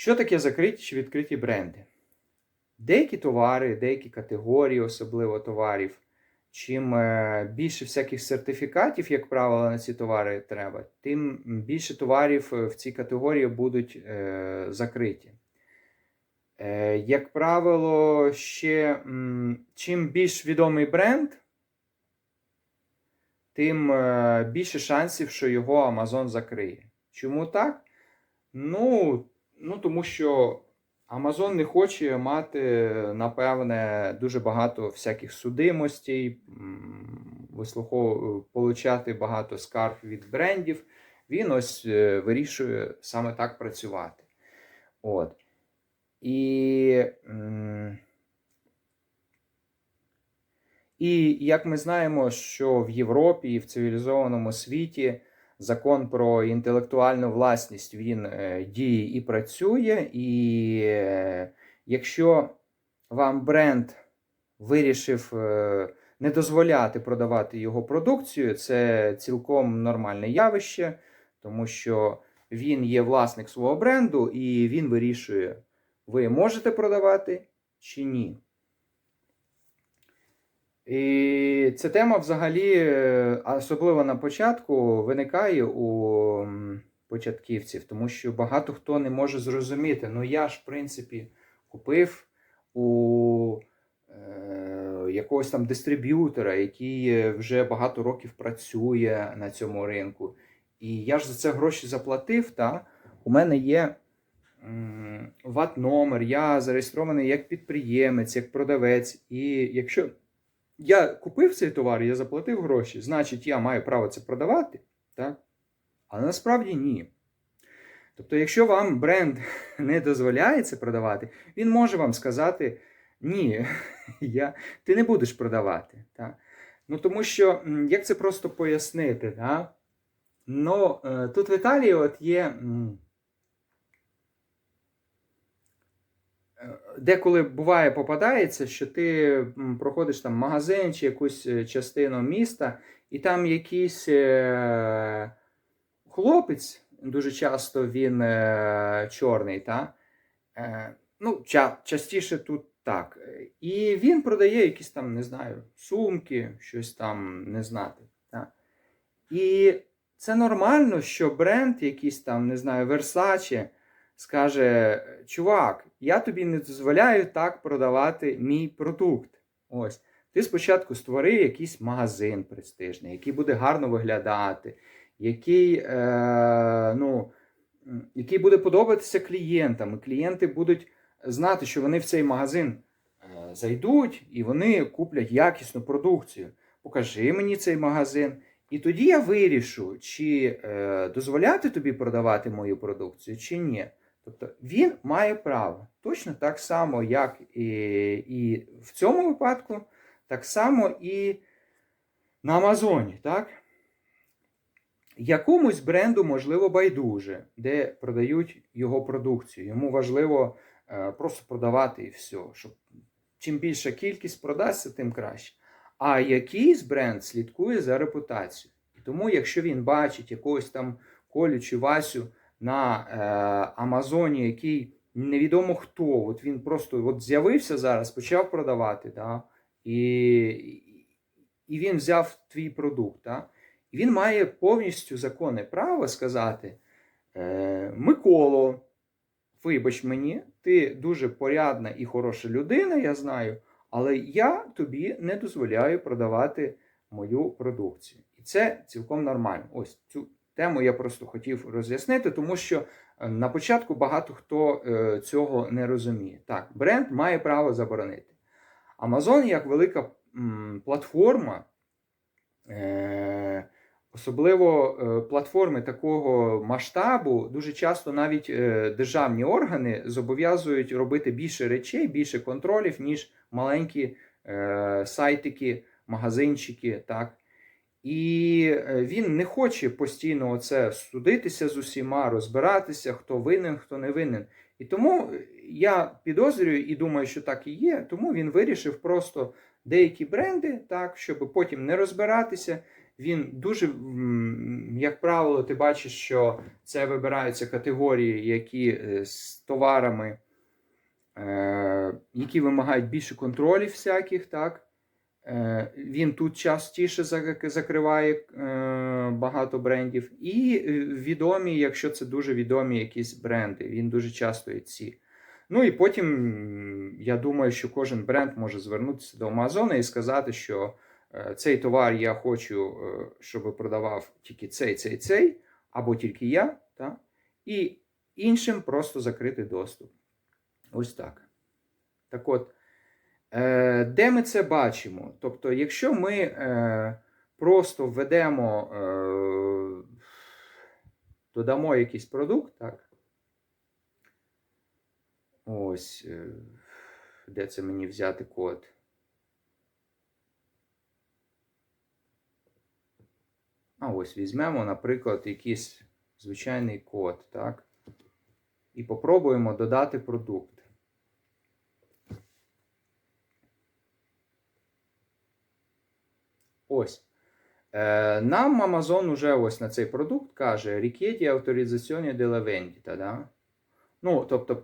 Що таке закриті чи відкриті бренди? Деякі товари, деякі категорії, особливо товарів, чим е, більше всяких сертифікатів, як правило, на ці товари треба, тим більше товарів е, в цій категорії будуть е, закриті. Е, Як правило, ще чим більш відомий бренд, тим е, більше шансів, що його Amazon закриє. Чому так? Ну, ну тому що Amazon не хоче мати, напевне, дуже багато всяких судимостей, вислухов... получати багато скарг від брендів. Він ось е, вирішує саме так працювати. От. І, і як ми знаємо, що в Європі і в цивілізованому світі закон про інтелектуальну власність він е, діє і працює. І е, якщо вам бренд вирішив е, не дозволяти продавати його продукцію, це цілком нормальне явище, тому що він є власник свого бренду і він вирішує, ви можете продавати чи ні. І ця тема взагалі, е, особливо на початку, виникає у початківців, тому що багато хто не може зрозуміти. Ну я ж, в принципі, купив у е, якогось там дистриб'ютора, який вже багато років працює на цьому ринку. І я ж за це гроші заплатив. Та? У мене є ВАТ-номер, я зареєстрований як підприємець, як продавець. І якщо я купив цей товар, я заплатив гроші, значить, я маю право це продавати, так? Але насправді ні. Тобто, якщо вам бренд не дозволяє це продавати, він може вам сказати: ні, я, ти не будеш продавати. Так? Ну, тому що, як це просто пояснити? Так? Ну, е, тут в Італії от є. м, е, Деколи буває попадається, що ти проходиш там магазин чи якусь е, частину міста, і там якийсь е, хлопець, дуже часто він е, чорний, та? Ну, ча, частіше тут так. І він продає якісь там, не знаю, сумки, щось там не знати. Та? І це нормально, що бренд, якийсь там, не знаю, Versace, скаже: чувак, я тобі не дозволяю так продавати мій продукт. Ось. Ти спочатку створи якийсь магазин престижний, який буде гарно виглядати, який, е, ну, який буде подобатися клієнтам. І клієнти будуть знати, що вони в цей магазин е, зайдуть і вони куплять якісну продукцію. Покажи мені цей магазин. І тоді я вирішу, чи е, дозволяти тобі продавати мою продукцію, чи ні. Тобто він має право. Точно так само, як і, і в цьому випадку, так само і на Амазоні. Так? Якомусь бренду, можливо, байдуже, де продають його продукцію. Йому важливо е, просто продавати і все. Щоб чим більша кількість продасться, тим краще. А якийсь бренд слідкує за репутацією. І тому, якщо він бачить якогось там Колю чи Васю на е, Амазоні, який невідомо хто, от він просто от з'явився зараз, почав продавати, да, і, і він взяв твій продукт. Да, і він має повністю законне право сказати: е, Миколо, вибач мені, ти дуже порядна і хороша людина, я знаю. Але я тобі не дозволяю продавати мою продукцію. І це цілком нормально. Ось цю тему я просто хотів роз'яснити, тому що е, на початку багато хто е, цього не розуміє. Так, бренд має право заборонити. Amazon як велика платформа, е, особливо платформи такого масштабу, дуже часто навіть державні органи зобов'язують робити більше речей, більше контролів, ніж маленькі сайтики, магазинчики. так. І е, він не хоче постійно оце судитися з усіма, розбиратися, хто винен, хто не винен. І тому я підозрюю і думаю, що так і є. Тому він вирішив просто деякі бренди, так, щоб потім не розбиратися, він дуже, як правило, ти бачиш, що це вибираються категорії, які е, з товарами, е, які вимагають більше контролів всяких, так? Е, Він тут частіше закриває е, багато брендів. І е, відомі, якщо це дуже відомі якісь бренди, він дуже часто є ці. Ну і потім я думаю, що кожен бренд може звернутися до Амазона і сказати, що цей товар я хочу, щоб продавав тільки цей, цей, цей, або тільки я, та? і іншим просто закрити доступ. Ось так. Так от, де ми це бачимо? Тобто, якщо ми е, просто введемо, е, додамо якийсь продукт, так? Ось, е, де це мені взяти код? А ось візьмемо, наприклад, якийсь звичайний код, так? І попробуємо додати продукт. Ось. Е, нам Amazon уже ось на цей продукт каже autorizzazione della vendita. Да? Ну, тобто,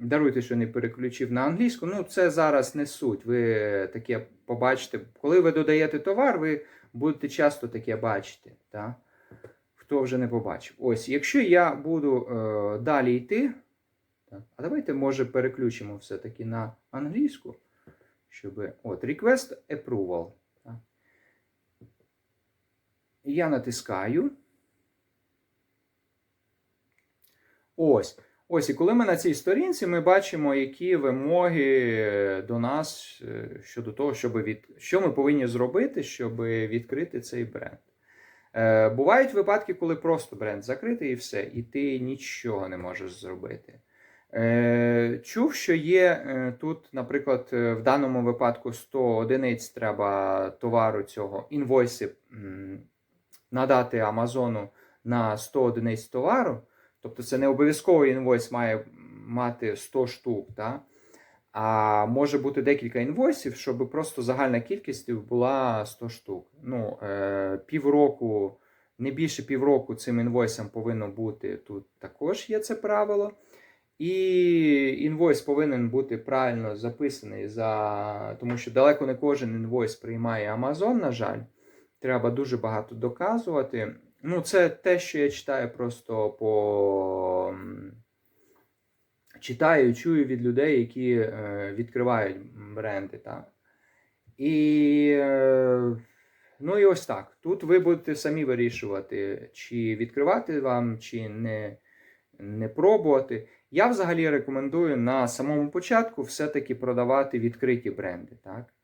даруйте, що не переключив на англійську. Ну, це зараз не суть. Ви таке побачите. Коли ви додаєте товар, ви будете часто таке бачити. Да? Хто вже не побачив. Ось, якщо я буду е, далі йти. А давайте, може, переключимо все-таки на англійську. Щоб. От, Request Approval. Я натискаю. Ось. Ось, і коли ми на цій сторінці, ми бачимо, які вимоги до нас е, щодо того, щоб від... що ми повинні зробити, щоб відкрити цей бренд. Е, бувають випадки, коли просто бренд закритий і все, і ти нічого не можеш зробити. Е, чув, що є е, тут, наприклад, е, в даному випадку 100 одиниць треба товару цього інвойси надати Амазону на 100 одиниць товару. Тобто це не обов'язково інвойс має мати 100 штук, та? а може бути декілька інвойсів, щоб просто загальна кількість була 100 штук. Ну, е, півроку, не більше півроку цим інвойсам повинно бути тут також є це правило. І інвойс повинен бути правильно записаний, за... тому що далеко не кожен інвойс приймає Amazon, на жаль. Треба дуже багато доказувати. Ну, це те, що я читаю просто по. Читаю, чую від людей, які е, відкривають бренди. Так? І, е, ну і ось так. Тут ви будете самі вирішувати, чи відкривати вам, чи не, не пробувати. Я взагалі рекомендую на самому початку все-таки продавати відкриті бренди. Так?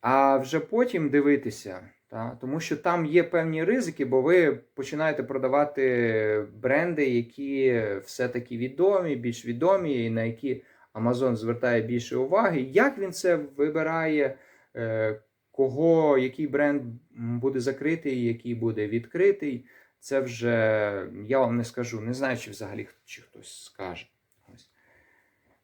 А вже потім дивитися. Тому що там є певні ризики, бо ви починаєте продавати бренди, які все-таки відомі, більш відомі, і на які Amazon звертає більше уваги. Як він це вибирає, е, кого, який бренд буде закритий, який буде відкритий, це вже я вам не скажу. Не знаю, чи взагалі чи хтось скаже.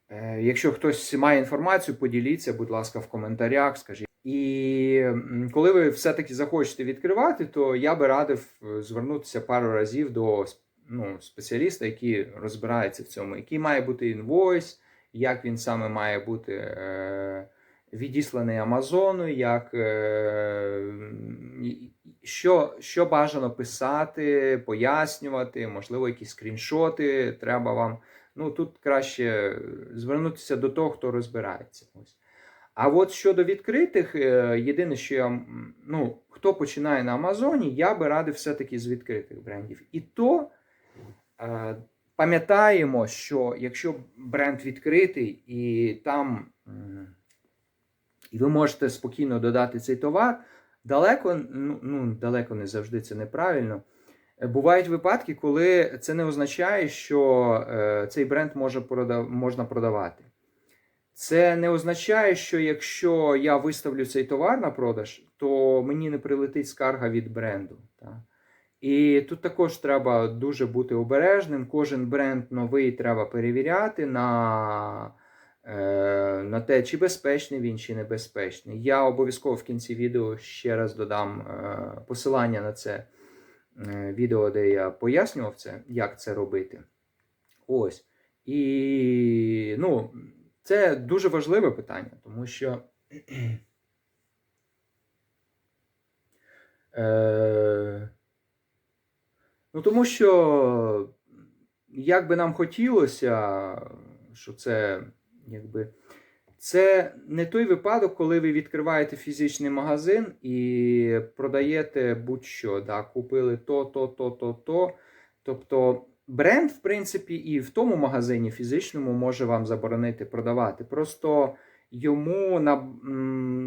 Е, Якщо хтось має інформацію, поділіться, будь ласка, в коментарях, скажіть. І коли ви все-таки захочете відкривати, то я би радив е, звернутися пару разів до ну, спеціаліста, який розбирається в цьому, який має бути інвойс, як він саме має бути е, відісланий Амазону, як, е, що, що бажано писати, пояснювати, можливо, якісь скріншоти треба вам. Ну, тут краще звернутися до того, хто розбирається. Ось. А от щодо відкритих, е, єдине, що я, ну, хто починає на Амазоні, я би радив все-таки з відкритих брендів. І то е, пам'ятаємо, що якщо бренд відкритий і там і ви можете спокійно додати цей товар, далеко, ну, ну далеко не завжди це неправильно. Бувають випадки, коли це не означає, що е, цей бренд можна продавати. Це не означає, що якщо я виставлю цей товар на продаж, то мені не прилетить скарга від бренду. І тут також треба дуже бути обережним. Кожен бренд новий треба перевіряти на е, на те, чи безпечний він, чи небезпечний. Я обов'язково в кінці відео ще раз додам е, посилання на це відео, де я пояснював це, як це робити. Ось. І ну, це дуже важливе питання, тому що. Е, ну, тому що, як би нам хотілося, що це якби. Це не той випадок, коли ви відкриваєте фізичний магазин і продаєте будь-що. Да, Купили то, то, то, то, то. Тобто бренд, в принципі, і в тому магазині фізичному може вам заборонити продавати. Просто йому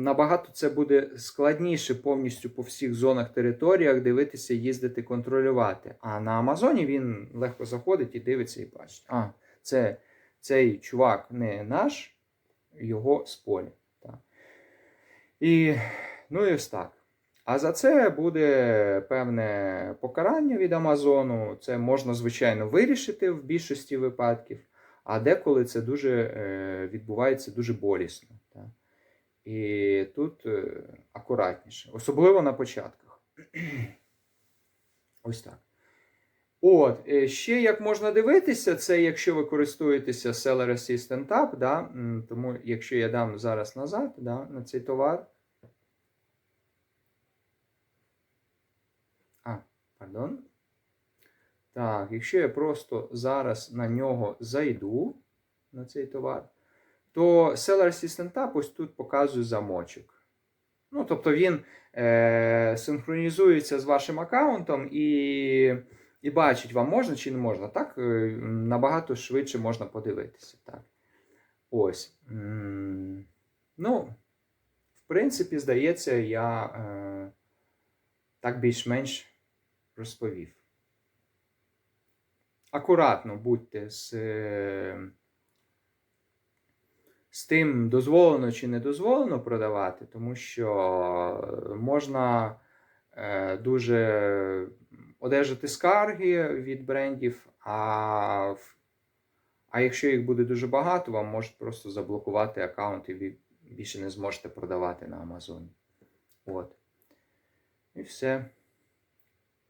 набагато це буде складніше повністю по всіх зонах територіях дивитися, їздити, контролювати. А на Амазоні він легко заходить і дивиться і бачить. А, це цей чувак не наш, його з поля. Так. І, ну і ось так. А за це буде певне покарання від Амазону. Це можна, звичайно, вирішити в більшості випадків, а деколи це дуже е, відбувається дуже болісно. Так. І тут е, акуратніше, особливо на початках. Ось так. От, е, ще як можна дивитися, це якщо ви користуєтеся Seller Assistant Tab, да, тому якщо я дам зараз назад да, на цей товар. А, пардон. Так, якщо я просто зараз на нього зайду, на цей товар, то Seller Assistant Tab ось тут показує замочок. Ну, тобто він е, синхронізується з вашим аккаунтом і, і бачить, вам можна чи не можна. Так, е, набагато швидше можна подивитися. Так. Ось. Ну, в принципі, здається, я е, так більш-менш розповів. Акуратно будьте з, е, з тим, дозволено чи не дозволено продавати, тому що можна е, дуже одержати скарги від брендів, а, а якщо їх буде дуже багато, вам можуть просто заблокувати аккаунт і ви більше не зможете продавати на Амазоні. От. І все.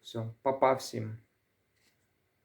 Все, папа всім.